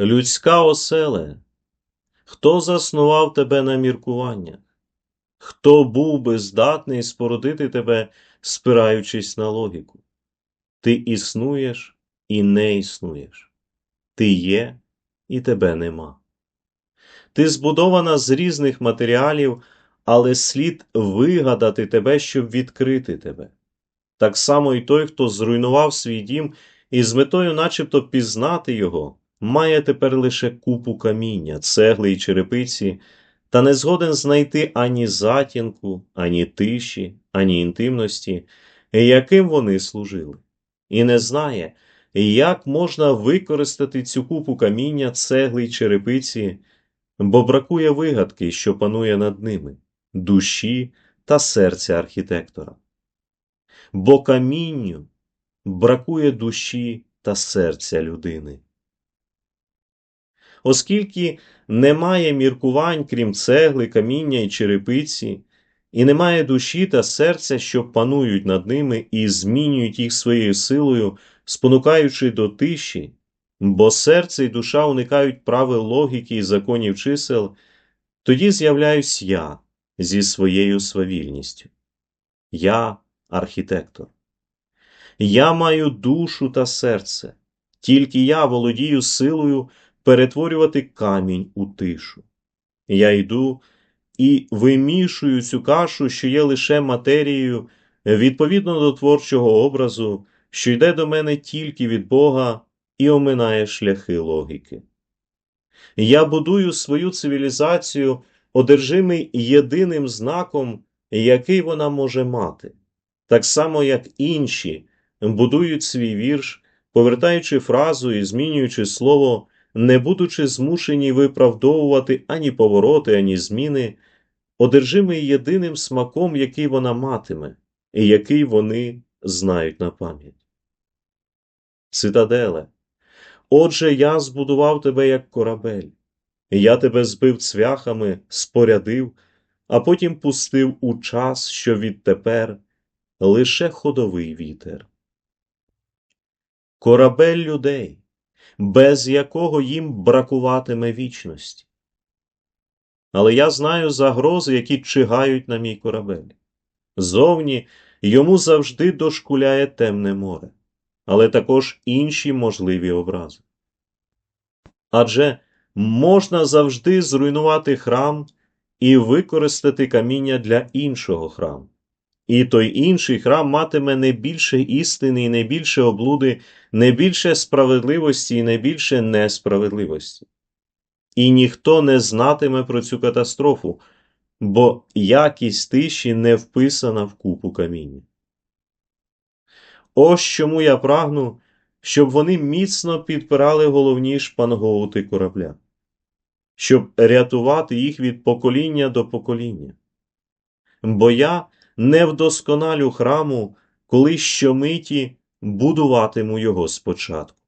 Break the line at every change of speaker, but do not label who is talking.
Людська оселе, хто заснував тебе на міркуваннях? Хто був би здатний спорудити тебе, спираючись на логіку? Ти існуєш і не існуєш. Ти є і тебе нема. Ти збудована з різних матеріалів, але слід вигадати тебе, щоб відкрити тебе. Так само і той, хто зруйнував свій дім і з метою начебто пізнати його, має тепер лише купу каміння, цегли й черепиці, та не згоден знайти ані затінку, ані тиші, ані інтимності, яким вони служили, і не знає, як можна використати цю купу каміння, цегли й черепиці, бо бракує вигадки, що панує над ними, душі та серця архітектора. Бо камінню бракує душі та серця людини. Оскільки немає міркувань, крім цегли, каміння і черепиці, і немає душі та серця, що панують над ними і змінюють їх своєю силою, спонукаючи до тиші, бо серце і душа уникають правил логіки і законів чисел, тоді з'являюсь я зі своєю свавільністю. Я архітектор. Я маю душу та серце, тільки я володію силою перетворювати камінь у тишу. Я йду і вимішую цю кашу, що є лише матерією, відповідно до творчого образу, що йде до мене тільки від Бога і оминає шляхи логіки. Я будую свою цивілізацію, одержимий єдиним знаком, який вона може мати, так само, як інші будують свій вірш, повертаючи фразу і змінюючи слово, не будучи змушені виправдовувати ані повороти, ані зміни, одержимий єдиним смаком, який вона матиме, і який вони знають на пам'ять. Цитаделе, отже, я збудував тебе як корабель, я тебе збив цвяхами, спорядив, а потім пустив у час, що відтепер лише ходовий вітер. Корабель людей, без якого їм бракуватиме вічності. Але я знаю загрози, які чигають на мій корабель. Зовні йому завжди дошкуляє темне море, але також інші можливі образи. Адже можна завжди зруйнувати храм і використати каміння для іншого храму. І той інший храм матиме не більше істини і не більше облуди, не більше справедливості і не більше несправедливості. І ніхто не знатиме про цю катастрофу, бо якість тиші не вписана в купу каміння. Ось чому я прагну, щоб вони міцно підпирали головні шпангоути корабля, щоб рятувати їх від покоління до покоління. Бо я не вдосконалю храму, коли щомиті будуватиму його спочатку.